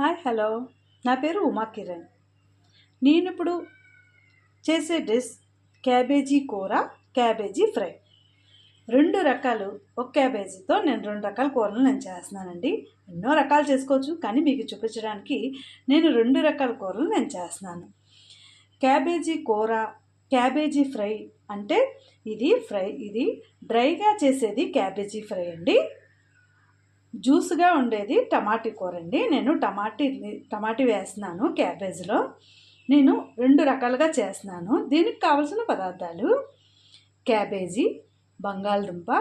Hi hello. నా పేరు ఉమా కిరణ్. నేను ఇప్పుడు చేసే డిష్ క్యాబేజీ కూర క్యాబేజీ ఫ్రై. రెండు రకాలు. ఒక క్యాబేజీతో నేను రెండు రకాల కూరలు నేను చేస్తున్నానండి. ఎన్నో రకాలు చేసుకోవచ్చు కానీ మీకు చూపించడానికి నేను రెండు రకాల కూరలు నేను చేస్తున్నాను. క్యాబేజీ కూర క్యాబేజీ ఫ్రై అంటే ఇది ఫ్రై ఇది డ్రైగా చేసేది క్యాబేజీ ఫ్రై అండి. జ్యూస్గా ఉండేది టమాటీ కూర అండి నేను టమాటీ టమాటీ వేస్తున్నాను క్యాబేజ్లో. నేను రెండు రకాలుగా చేస్తున్నాను. దీనికి కావలసిన పదార్థాలు క్యాబేజీ బంగాళదుంప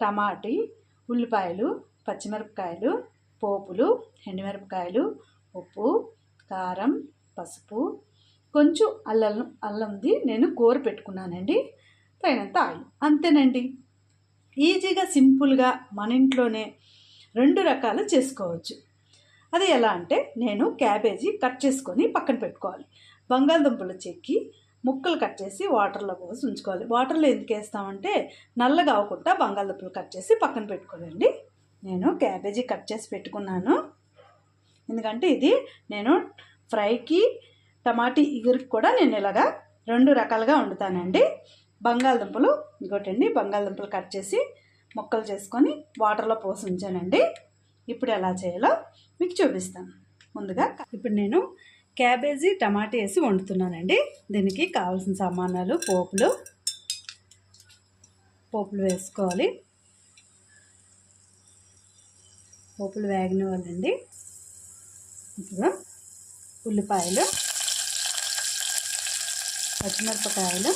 టమాటీ ఉల్లిపాయలు పచ్చిమిరపకాయలు పోపులు ఎండుమిరపకాయలు ఉప్పు కారం పసుపు. కొంచెం అల్లం అల్లంది నేను కూర పెట్టుకున్నానండి. తగినంత ఆయిల్. అంతేనండి. ఈజీగా సింపుల్గా మన ఇంట్లోనే రెండు రకాలు చేసుకోవచ్చు. అది ఎలా అంటే నేను క్యాబేజీ కట్ చేసుకొని పక్కన పెట్టుకోవాలి. బంగాళదుంపలు చెక్కి ముక్కలు కట్ చేసి వాటర్లో పోసి ఉంచుకోవాలి. వాటర్లో ఎందుకు వేస్తామంటే నల్లగా అవ్వకుండా బంగాళదుంపలు కట్ చేసి పక్కన పెట్టుకోవాలండి. నేను క్యాబేజీ కట్ చేసి పెట్టుకున్నాను. ఎందుకంటే ఇది నేను ఫ్రైకి టమాటీ ఇగురికి కూడా నేను ఇలాగా రెండు రకాలుగా వండుతానండి. బంగాళదుంపలు ఇంకోటండి బంగాళదుంపలు కట్ చేసి ముక్కలు చేసుకొని వాటర్లో పోసి ఉంచానండి ఇప్పుడు ఎలా చేయాలో మీకు చూపిస్తాను. ముందుగా ఇప్పుడు నేను క్యాబేజీ టమాటా వేసి వండుతున్నానండి. దీనికి కావాల్సిన సామానాలు పోపులు పోపులు వేసుకోవాలి. పోపులు వేగిన వాళ్ళండి ఇప్పుడు ఉల్లిపాయలు పచ్చిమిరపకాయలు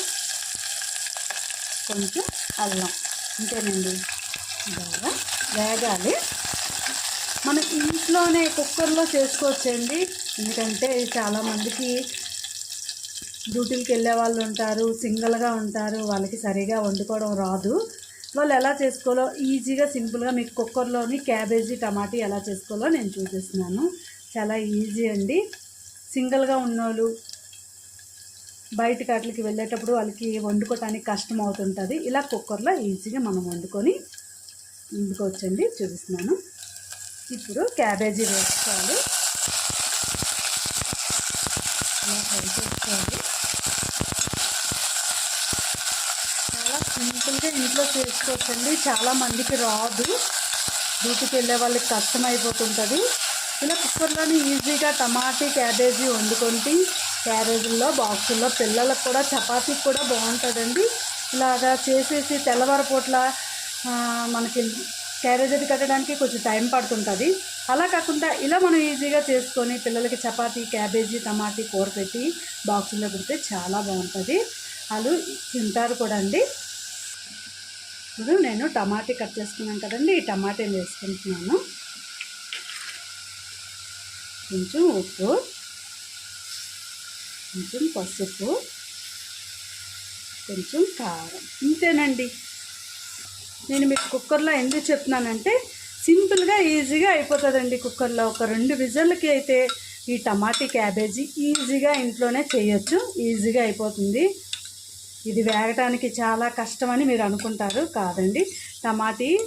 కొంచెం అల్లం. అంతేనండి. బాగా వేగాలి. మన ఇంట్లోనే కుక్కర్లో చేసుకోవచ్చండి. ఎందుకంటే చాలామందికి డ్యూటీలకు వెళ్ళే వాళ్ళు ఉంటారు సింగిల్గా ఉంటారు వాళ్ళకి సరిగా వండుకోవడం రాదు. వాళ్ళు ఎలా చేసుకోవాలో ఈజీగా సింపుల్గా మీకు కుక్కర్లోని క్యాబేజీ టమాటీ ఎలా చేసుకోవాలో నేను చూపిస్తున్నాను. చాలా ఈజీ అండి. సింగిల్గా ఉన్నోళ్ళు బయటకి అట్లకి వెళ్ళేటప్పుడు వాళ్ళకి వండుకోవటానికి కష్టం అవుతుంటుంది. ఇలా కుక్కర్లో ఈజీగా మనం వండుకొని ఇందుకొచ్చండి చూపిస్తున్నాను. ఇప్పుడు క్యాబేజీ వేసుకోవాలి. ఇలా ఫ్రై చేసుకోవాలి చాలా సింపుల్గా ఇంట్లో చేసుకోవచ్చండి. చాలా మందికి రాదు. డ్యూటీకి వెళ్ళే వాళ్ళకి కష్టం అయిపోతుంటుంది. ఇలా కుక్కర్లోనే ఈజీగా టమాటీ క్యాబేజీ వండుకొని క్యారేజీల్లో బాక్సుల్లో పిల్లలకు కూడా చపాతీకి కూడా బాగుంటుందండి. ఇలాగా చేసేసి తెల్లవారిపూట్ల మనకి క్యారేజీ అది కట్టడానికి కొంచెం టైం పడుతుంటుంది. అలా కాకుండా ఇలా మనం ఈజీగా చేసుకొని పిల్లలకి చపాతీ క్యాబేజీ టమాటీ కూర పెట్టి బాక్సుల్లో పెడితే చాలా బాగుంటుంది. వాళ్ళు తింటారు కూడా అండి. ఇప్పుడు నేను టమాటీ కట్ చేసుకున్నాను కదండి ఈ టమాటీని వేసుకుంటున్నాను. కొంచెం ఉప్పు కొంచెం పసుపు కొంచెం కారం. ఇంతేనండి. నేను మీకు కుక్కర్లో ఎందుకు చెప్తున్నానంటే సింపుల్గా ఈజీగా అయిపోతుందండి కుక్కర్లో. ఒక రెండు విజర్లకి అయితే ఈ టమాటీ క్యాబేజీ ఈజీగా ఇంట్లోనే చేయొచ్చు. ఈజీగా అయిపోతుంది. ఇది వేగటానికి చాలా కష్టమని మీరు అనుకుంటారు. కాదండి. టమాటీ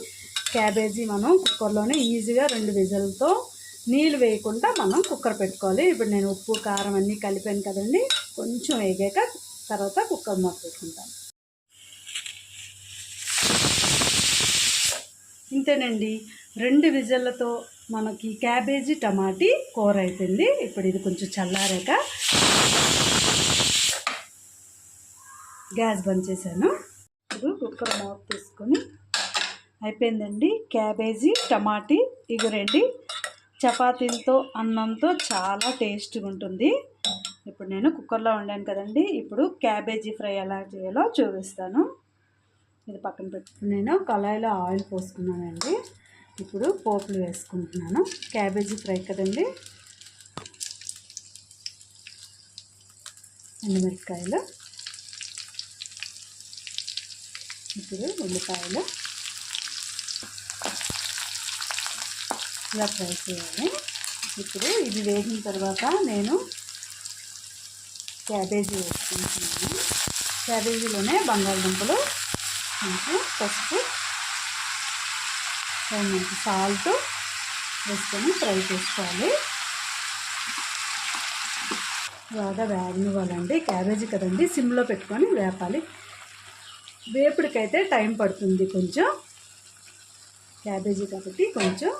క్యాబేజీ మనం కుక్కర్లోనే ఈజీగా రెండు విజలతో నీళ్ళు వేయకుండా మనం కుక్కర్ పెట్టుకోవాలి. ఇప్పుడు నేను ఉప్పు కారం అన్నీ కలిపాను కదండి. కొంచెం వేగాక తర్వాత కుక్కర్ మూత పెట్టుకుంటాను ఇంతేనండి. రెండు విజల్లతో మనకి క్యాబేజీ టమాటీ కూర అయిపోయింది. ఇప్పుడు ఇది కొంచెం చల్లారాక గ్యాస్ బంద్ చేశాను. ఇప్పుడు కుక్కర్ మూత తీసుకొని అయిపోయిందండి. క్యాబేజీ టమాటీ ఇగురండి చపాతీలతో అన్నంతో చాలా టేస్ట్గా ఉంటుంది. ఇప్పుడు నేను కుక్కర్లో వండాను కదండి. ఇప్పుడు క్యాబేజీ ఫ్రై ఎలా చేయాలో చూపిస్తాను. ఇది పక్కన పెట్టి నేను కళాయిలో ఆయిల్ పోసుకున్నానండి. ఇప్పుడు పోపులు వేసుకుంటున్నాను. క్యాబేజీ ఫ్రై కదండి. ఎండుమిరపకాయలు. ఇప్పుడు ఉల్లిపాయలు. ఇలా ఫ్రై చేయాలి. ఇప్పుడు ఇది వేగిన తర్వాత నేను క్యాబేజీ వేసుకుంటున్నాను. క్యాబేజీలోనే బంగాళదుంపలు కొంచెం పసుపు కొంచెం సాల్ట్ వేసుకొని ఫ్రై చేసుకోవాలి. బాగా వేగనివ్వాలండి. క్యాబేజీ కదండి సిమ్లో పెట్టుకొని వేపాలి. వేపుడికైతే టైం పడుతుంది కొంచెం. క్యాబేజీ కాబట్టి కొంచెం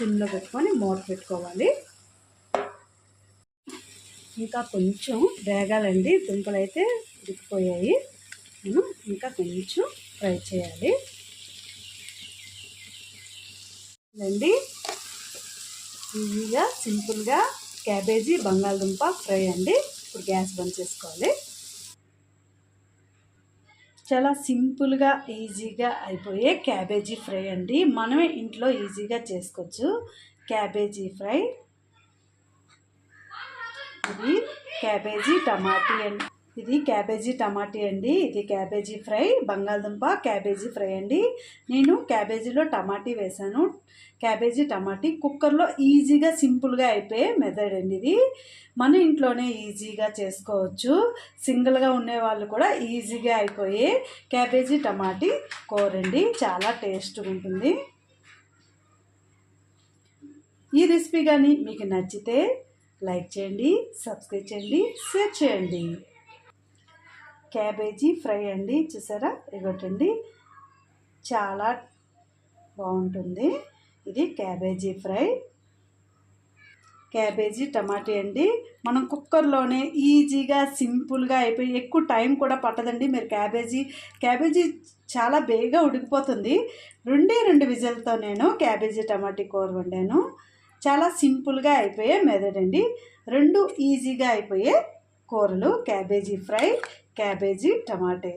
సిమ్లో పెట్టుకొని మూత పెట్టుకోవాలి. ఇంకా కొంచెం వేగాలండి దుంపలు అయితే ఉడికిపోయాయి. మనం ఇంకా కొంచెం ఫ్రై చేయాలి. అండి ఈజీగా సింపుల్గా క్యాబేజీ బంగాళదుంప ఫ్రై అండి. ఇప్పుడు గ్యాస్ బంద్ చేసుకోవాలి. చాలా సింపుల్గా ఈజీగా అయిపోయే క్యాబేజీ ఫ్రై అండి. మనమే ఇంట్లో ఈజీగా చేసుకోవచ్చు. Cabbage fry. ఇది క్యాబేజీ టమాటీ అండి. ఇది క్యాబేజీ టమాటీ అండి. ఇది క్యాబేజీ ఫ్రై. బంగాళదుంప క్యాబేజీ ఫ్రై అండి. నేను క్యాబేజీలో టమాటీ వేశాను. క్యాబేజీ టమాటీ కుక్కర్లో ఈజీగా సింపుల్గా అయిపోయే మెథడ్ అండి ఇది. మన ఇంట్లోనే ఈజీగా చేసుకోవచ్చు. సింగిల్గా ఉండే వాళ్ళు కూడా ఈజీగా అయిపోయే క్యాబేజీ టమాటీ కూరండి చాలా టేస్ట్గా ఉంటుంది. ఈ రెసిపీ కానీ మీకు నచ్చితే లైక్ చేయండి సబ్స్క్రైబ్ చేయండి షేర్ చేయండి. క్యాబేజీ ఫ్రై అండి చూసారా? ఇవ్వటండి చాలా బాగుంటుంది. ఇది క్యాబేజీ ఫ్రై. క్యాబేజీ టమాటీ అండి. మనం కుక్కర్లోనే ఈజీగా సింపుల్గా అయిపోయి ఎక్కువ టైం కూడా పట్టదండి. మీరు క్యాబేజీ క్యాబేజీ చాలా బేగా ఉడికిపోతుంది. రెండే రెండు విజిల్తో నేను క్యాబేజీ టమాటీ కూర వండాను. చాలా సింపుల్గా అయిపోయే మెథడ్ అండి. రెండు ఈజీగా అయిపోయే కూరలు క్యాబేజీ ఫ్రై. క్యాబేజీ టమాటే